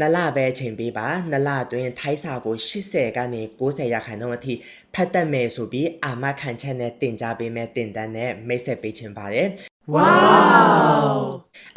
နလပဲအချိန်ပေးပါနလအတွင်းထိုက်စာကို80ကနေ90ရာခိုင်နှုန်းအထိဖတ်တတ်မယ်ဆိုပြီးအာမခံချက်နဲ့တင် जा ပေးမယ်တင်တန်းနဲ့မိတ်ဆက်ပေးခြင်းပါတယ်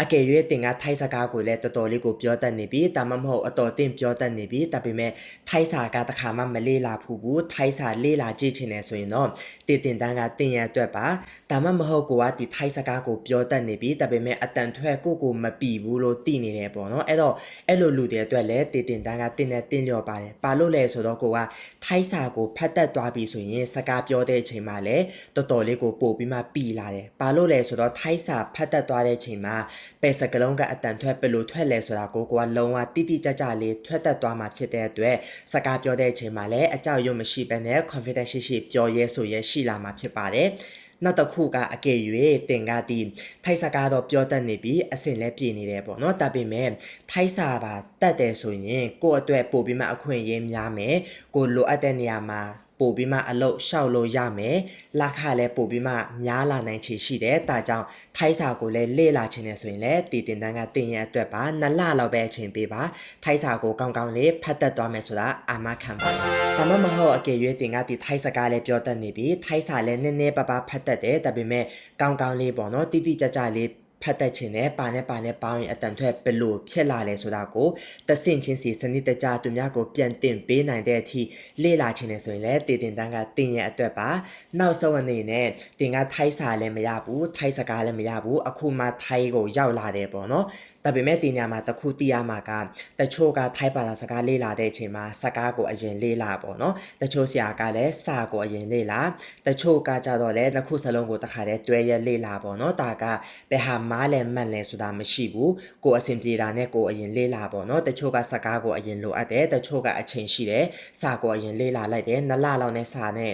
အကယ်၍တင်ကထိုက်စကားကိုလည်းတော်တော်လေးကိုပြောတတ်နေပြီဒါမှမဟုတ်အတော်တင်ပြောတတ်နေပြီဒါပေမဲ့ထိုက်စာကတခါမှမလေးလာဘူးဘူးထိုက်စာလေးလာကြည့်ချင်တယ်ဆိုရင်တော့တင်တင်တန်းကတင်ရအတွက်ပါဒါမှမဟုတ်ကိုကဒီထိုက်စကားကိုပြောတတ်နေပြီဒါပေမဲ့အတန်ထွက်ကိုကိုမပီဘူးလို့သိနေတယ်ပေါ့နော်အဲ့တော့အဲ့လိုလူတွေအတွက်လည်းတင်တင်တန်းကတင်နဲ့တင်လျော်ပါတယ်ဘာလို့လဲဆိုတော့ကိုကထိုက်စာကိုဖတ်တတ်သွားပြီဆိုရင်စကားပြောတဲ့အချိန်မှာလည်းတော်တော်လေးကိုပို့ပြီးမှပီလာတယ်ဘာလို့လဲဆိုတော့ထိုက်စာဖတ်တတ်သွားတဲ့အချိန်မှာပဲစကလုံးကအတန်ထွက်ဘယ်လိုထွက်လဲဆိုတာကိုကိုကလုံးဝတိတိကျကျလေးထွက်တတ်သွားမှာဖြစ်တဲ့အတွက်စကားပြောတဲ့အချိန်မှာလည်းအကြောက်ရွံ့မရှိဘဲနဲ့ confidence ရှိရှိပြောရဲဆိုရဲရှိလာမှာဖြစ်ပါတယ်နောက်တစ်ခုကအကယ်၍တင်ကဒီထိုက်စကားတော့ပြောတတ်နေပြီးအစင်လည်းပြည်နေတယ်ပေါ့နော်ဒါပေမဲ့ထိုက်စာပါတတ်တယ်ဆိုရင်ကိုယ့်အတွက်ပို့ပြီးမှအခွင့်အရေးများမယ်ကိုလိုအပ်တဲ့နေရာမှာ ပို့ပြီးမှအလုပ်ရှောက်လို့ရမယ်လက်ခလည်းပို့ပြီးမှများလာနိုင်ချေရှိတယ်ဒါကြောင့်ထိုက်စာကိုလည်းလေ့လာခြင်းနဲ့ဆိုရင်လည်းတည်တင်တန်းကတင်ရအတွက်ပါနှစ်လလောက်ပဲအချိန်ပေးပါထိုက်စာကိုကောင်းကောင်းလေးဖတ်တတ်သွားမယ်ဆိုတာအာမခံပါဒါမှမဟုတ်အကယ်၍တင်ကဒီထိုက်စကားလည်းပြောတတ်နေပြီထိုက်စာလည်းနည်းနည်းပါးပါးဖတ်တတ်တယ်ဒါပေမဲ့ကောင်းကောင်းလေးပေါ့နော်တိတိကျကျလေး ဖတ်တတ်ခြင်းနဲ့ပါနဲ့ပါနဲ့ပေါင်းရင်အတန်ထွက်ဘယ်လိုဖြစ်လာလဲဆိုတာကိုတဆင့်ချင်းစီစနစ်တကျသူများကိုပြန်တင်ပေးနိုင်တဲ့အထိလေ့လာခြင်းနဲ့ဆိုရင်လည်းတည်တင်တန်းကတင်ရအတွက်ပါနောက်ဆုံးအနေနဲ့တင်ကထိုက်စာလည်းမရဘူးထိုက်စကားလည်းမရဘူးအခုမှထိုက်ကိုရောက်လာတယ်ပေါ့နော်ဒါပေမဲ့ဒီညမှာတစ်ခုသိရမှာကတချို့ကထိုက်ပါလာစကားလေ့လာတဲ့အချိန်မှာစကားကိုအရင်လေ့လာပေါ့နော်တချို့ဆရာကလည်းစာကိုအရင်လေ့လာတချို့ကကြတော့လည်းနှစ်ခုစလုံးကိုတစ်ခါတည်းတွဲရလေ့လာပေါ့နော်ဒါကဘယ်ဟာမားလဲမှန်လဲဆိုတာမရှိဘူးကိုအဆင်ပြေတာနဲ့ကိုအရင်လေ့လာပေါ့နော်တချို့ကစကားကိုအရင်လိုအပ်တယ်တချို့ကအချိန်ရှိတယ်စာကိုအရင်လေ့လာလိုက်တယ်နှစ်လလောက်နဲ့စာနဲ့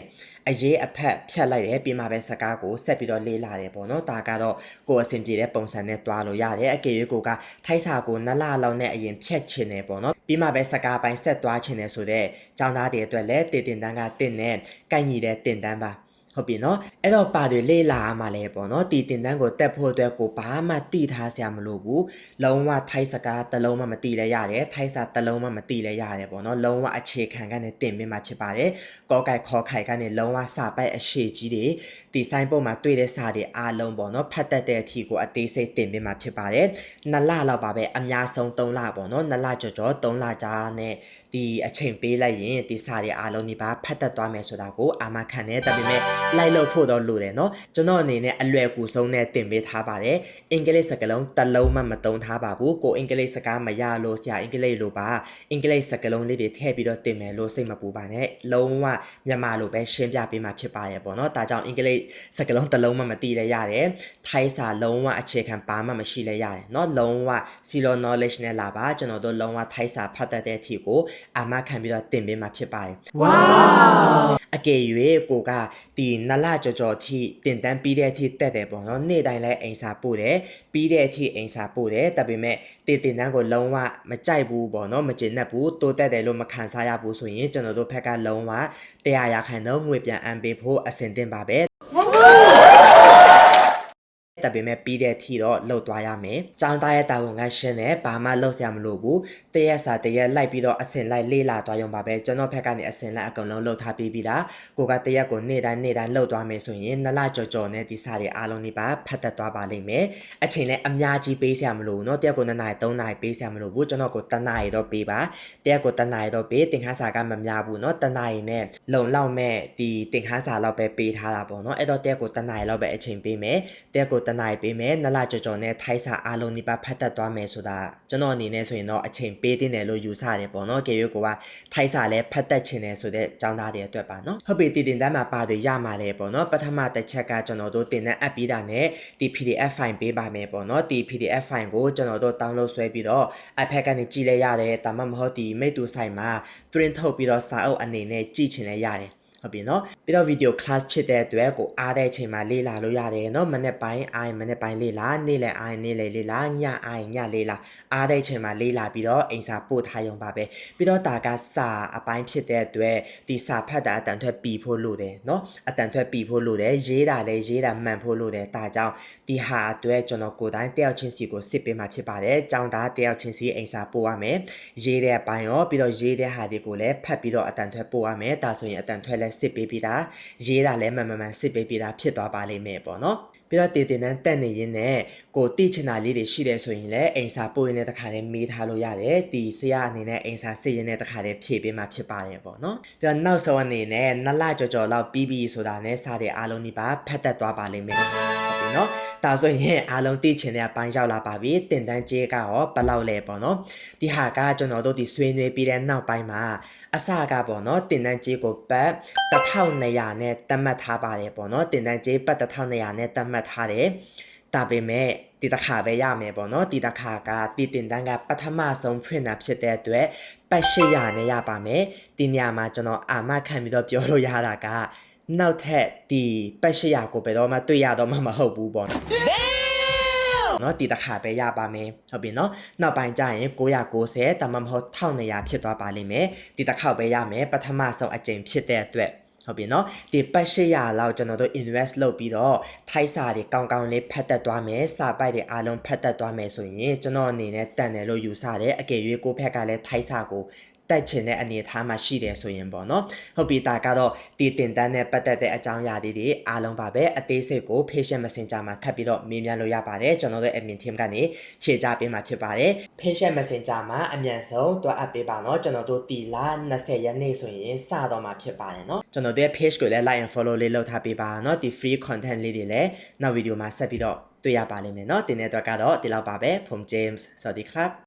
အရေးအဖက်ဖြတ်လိုက်တယ်ပြီးမှပဲစကားကိုဆက်ပြီးတော့လေ့လာတယ်ပေါ့နော်ဒါကတော့ကိုအဆင်ပြေတဲ့ပုံစံနဲ့တွားလို့ရတယ်အကယ်၍ကိုကထိုက်စာကိုနှစ်လလောက်နဲ့အရင်ဖြတ်ချင်တယ်ပေါ့နော်ပြီးမှပဲစကားပိုင်းဆက်တွားချင်တယ်ဆိုတော့ចောင်းသားတွေအတွက်လည်းတည်တင်တန်းကတင်နဲ့ကိုက်ညီတဲ့တင်တန်းပါ ဟုတ်ပြီနော်အဲ့တော့ပါတွေလေ့လာရမှာလဲပေါ့နော်တီတင်တန်းကိုတက်ဖို့အတွက်ကိုဘာမှတိထားစရာမလိုဘူးလုံးဝထိုက်စကားတစ်လုံးမှမတိလဲရတယ်ထိုက်စာတစ်လုံးမှမတိလဲရတယ်ပေါ့နော်လုံးဝအခြေခံကနေတင်ပေးမှဖြစ်ပါတယ်ကောကိုက်ခေါ်ခိုက်ကနေလုံးဝစာပိုက်အရှိကြီးတွေဒီဆိုင်ပုံမှာတွေ့တဲ့စာတွေအားလုံးပေါ့နော်ဖတ်တတ်တဲ့အထီကိုအသေးစိတ်တင်ပေးမှဖြစ်ပါတယ်နှစ်လလောက်ပါပဲအများဆုံး3လပေါ့နော်နှစ်လကြော်ကြော်3လကြာနဲ့ဒီအချိန်ပေးလိုက်ရင်ဒီစာတွေအားလုံးဒီပါဖတ်တတ်သွားမယ်ဆိုတာကိုအာမခံတယ်ဒါပေမဲ့လိုက်လို့ဖို့တော့လိုတယ်နော်ကျွန်တော်အနေနဲ့အလွယ်ကူဆုံးနဲ့တင်ပေးထားပါတယ်အင်္ဂလိပ်စကားလုံးတစ်လုံးမှမတုံးထားပါဘူးကိုအင်္ဂလိပ်စကားမရလို့ဆရာအင်္ဂလိပ်လိုပါအင်္ဂလိပ်စကားလုံးလေးတွေထည့်ပြီးတော့တင်မယ်လို့စိတ်မပူပါနဲ့လုံးဝမြန်မာလိုပဲရှင်းပြပေးမှာဖြစ်ပါရဲ့ပေါ့နော်ဒါကြောင့်အင်္ဂလိပ်စကားလုံးတစ်လုံးမှမသိလည်းရတယ်ထိုင်းစာလုံးဝအခြေခံပါမှမရှိလည်းရတယ်နော်လုံးဝ zero knowledge နဲ့လာပါကျွန်တော်တို့လုံးဝထိုင်းစာဖတ်တတ်တဲ့အထိကိုအမခံပြီးတော့တင်ပေးမှာဖြစ်ပါတယ် wow အကယ်၍ကိုကဒီနလကြော်ကြော်အထိတင်တန်းပြီးတဲ့အထိတက်တယ်ပေါ့နော်နေ့တိုင်းလဲအိမ်စာပို့တယ်ပြီးတဲ့အထိအိမ်စာပို့တယ်ဒါပေမဲ့တင်တင်တန်းကိုလုံးဝမကြိုက်ဘူးပေါ့နော်မကျေနပ်ဘူးတိုးတက်တယ်လို့မခံစားရဘူးဆိုရင်ကျွန်တော်တို့ဘက်ကလုံးဝတရားရခိုင်တော့ငွေပြန်အမ်းပေးဖို့အဆင်သင့်ပါပဲ ဒါပေမဲ့ပြီးတဲ့အထိတော့လှုပ်သွားရမယ်။ကျောင်းသားရဲ့တာဝန်ကရှင်းတယ်ဘာမှလှုပ်ဆရာမလိုဘူး။တရက်စာတရက်လိုက်ပြီးတော့အစင်လိုက်လေးလာသွားရုံပါပဲ။ကျွန်တော်ဖက်ကနေအစင်လိုက်အကုန်လုံးလှုပ်ထားပြီးပြီးတာကိုကတရက်ကိုနေ့တိုင်းနေ့တိုင်းလှုပ်သွားမယ်ဆိုရင်နလကြော်ကြော်နဲ့ဒီစာတွေအားလုံးတွေပါဖတ်တတ်သွားပါလိမ့်မယ်။အချိန်လည်းအများကြီးပေးဆရာမလိုဘူးနော်။တရက်ကိုနှစ်နာရီသုံးနာရီပေးဆရာမလိုဘူး။ကျွန်တော်ကိုတစ်နာရီတော့ပေးပါ။တရက်ကိုတစ်နာရီတော့ပေးသင်ခန်းစာကမများဘူးနော်။တစ်နာရီနဲ့လုံလောက်မဲ့ဒီသင်ခန်းစာလောက်ပဲပေးထားတာပေါ့နော်။အဲ့တော့တရက်ကိုတစ်နာရီလောက်ပဲအချိန်ပေးမယ်။တရက်ကိုတနိုင်ပေးမယ်နလကြော်ကြော်နဲ့ထိုက်စာအားလုံးဒီပါဖတ်တတ်သွားမယ်ဆိုတာကျွန်တော်အနေနဲ့ဆိုရင်တော့အချိန်ပေးတင်တယ်လို့ယူဆတယ်ပေါ့နော်ကေရုကိုကထိုက်စာလည်းဖတ်တတ်ချင်တယ်ဆိုတဲ့ចောင်းသားတွေအတွက်ပါနော်ဟုတ်ပြီတည်တင်တမ်းမှာပါတယ်ရမှာလေပေါ့နော်ပထမတစ်ချက်ကကျွန်တော်တို့တင်တဲ့ app ပြီးတာနဲ့ဒီ PDF file ပေးပါမယ်ပေါ့နော်ဒီ PDF file ကိုကျွန်တော်တို့ download ဆွဲပြီးတော့ iPad ကနေကြည့်လဲရတယ်ဒါမှမဟုတ်ဒီမိတူဆိုင်မှာ print ထုတ်ပြီးတော့စာအုပ်အနေနဲ့ကြည့်ချင်လဲရတယ် ဟုတ်ပြီနော်ပြီးတော့ video class ဖြစ်တဲ့အတွက်ကိုအားတဲ့အချိန်မှာလေ့လာလို့ရတယ်နော်မနေ့ပိုင်းအိုင်မနေ့ပိုင်းလေ့လာနေ့လယ်အိုင်နေ့လယ်လေ့လာညအိုင်ညလေ့လာအားတဲ့အချိန်မှာလေ့လာပြီးတော့အိမ်စာပို့ထားရုံပါပဲပြီးတော့ဒါကစာအပိုင်းဖြစ်တဲ့အတွက်ဒီစာဖတ်တာအတန်ထွက်ပြီးဖို့လိုတယ်နော်အတန်ထွက်ပြီးဖို့လိုတယ်ရေးတာလည်းရေးတာမှန်ဖို့လိုတယ်ဒါကြောင့်ဒီဟာအတွက်ကျွန်တော်ကိုယ်တိုင်တယောက်ချင်းစီကိုစစ်ပေးမှာဖြစ်ပါတယ်ကျောင်းသားတယောက်ချင်းစီအိမ်စာပို့ရမယ်ရေးတဲ့အပိုင်းရောပြီးတော့ရေးတဲ့ဟာတွေကိုလည်းဖတ်ပြီးတော့အတန်ထွက်ပို့ရမယ်ဒါဆိုရင်အတန်ထွက်လည်းစစ်ပေးပြီးသားရေးတာလည်းမှန်မှန်မှန်စစ်ပေးပြီးသားဖြစ်သွားပါလိမ့်မယ်ပေါ့နော် ပြီးတော့တည်တည်တန်းတက်နေရင်းနဲ့ကိုတိချင်တာလေးတွေရှိတယ်ဆိုရင်လည်းအိမ်စာပို့ရင်းတဲ့တခါလေးမေးထားလို့ရတယ်ဒီဆရာအနေနဲ့အိမ်စာစစ်ရင်းတဲ့တခါလေးဖြည့်ပေးမှဖြစ်ပါတယ်ပေါ့နော်ပြီးတော့နောက်ဆုံးအနေနဲ့နှစ်လကြော်ကြော်လောက်ပြီးပြီဆိုတာနဲ့စတဲ့အားလုံးဒီပါဖတ်သက်သွားပါလိမ့်မယ်ဟုတ်ပြီနော်ဒါဆိုရင်အားလုံးသိချင်တဲ့အပိုင်းရောက်လာပါပြီတင်တန်းကြေးကရောဘယ်လောက်လဲပေါ့နော်ဒီဟာကကျွန်တော်တို့ဒီဆွေးနွေးပြီးတဲ့နောက်ပိုင်းမှာအစကပေါ့နော်တင်တန်းကြေးကိုပတ်1200နဲ့တတ်မှတ်ထားပါတယ်ပေါ့နော်တင်တန်းကြေးပတ်1200နဲ့တတ်မှတ်ထားတယ်ဒါပေမဲ့ဒီတစ်ခါပဲရမယ်ပေါ့နော်ဒီတစ်ခါကတီတင်တန်းကပထမဆုံးဖွင့်တာဖြစ်တဲ့အတွက်ပတ်ရှိရနဲ့ရပါမယ်ဒီညမှာကျွန်တော်အာမခံပြီးတော့ပြောလို့ရတာကနောက်ထပ်ဒီပတ်ရှိရကိုဘယ်တော့မှတွေ့ရတော့မှမဟုတ်ဘူးပေါ့နော်နော်ဒီတစ်ခါပဲရပါမယ်ဟုတ်ပြီနော်နောက်ပိုင်းကျရင်990တမမဟုတ်1200ဖြစ်သွားပါလိမ့်မယ်ဒီတစ်ခါပဲရမယ်ပထမဆုံးအကြိမ်ဖြစ်တဲ့အတွက် ဟုတ်ပြီနော်ဒီပတ်800လောက်ကျွန်တော်တို့ invest လုပ်ပြီးတော့ထိုက်စာတွေကောင်းကောင်းလေးဖတ်တတ်သွားမယ်စာပိုက်တွေအားလုံးဖတ်တတ်သွားမယ်ဆိုရင်ကျွန်တော်အနေနဲ့တန်တယ်လို့ယူဆတယ်အကယ်၍ကိုယ့်ဘက်ကလည်းထိုက်စာကို တက်ချင်တဲ့အနေအထားမှာရှိတယ်ဆိုရင်ပေါ့နော်ဟုတ်ပြီဒါကတော့ဒီတင်တန်းနဲ့ပတ်သက်တဲ့အကြောင်းအရာတွေအားလုံးပါပဲအသေးစိတ်ကို patient messenger မှာထပ်ပြီးတော့မေးမြန်းလို့ရပါတယ်ကျွန်တော်တို့ admin team ကနေဖြေကြားပေးမှာဖြစ်ပါတယ် patient messenger မှာအမြန်ဆုံးတွားအပ်ပေးပါနော်ကျွန်တော်တို့တီလာ20ရက်နေ့ဆိုရင်စတော့မှာဖြစ်ပါတယ်နော်ကျွန်တော်တို့ရဲ့ page ကိုလည်း like and follow လေးလုပ်ထားပေးပါနော်ဒီ free content လေးတွေလည်းနောက်ဗီဒီယိုမှာဆက်ပြီးတော့တွေ့ရပါလိမ့်မယ်နော်တင်တဲ့အတွက်ကတော့ဒီလောက်ပါပဲ from James စวัสดีครับ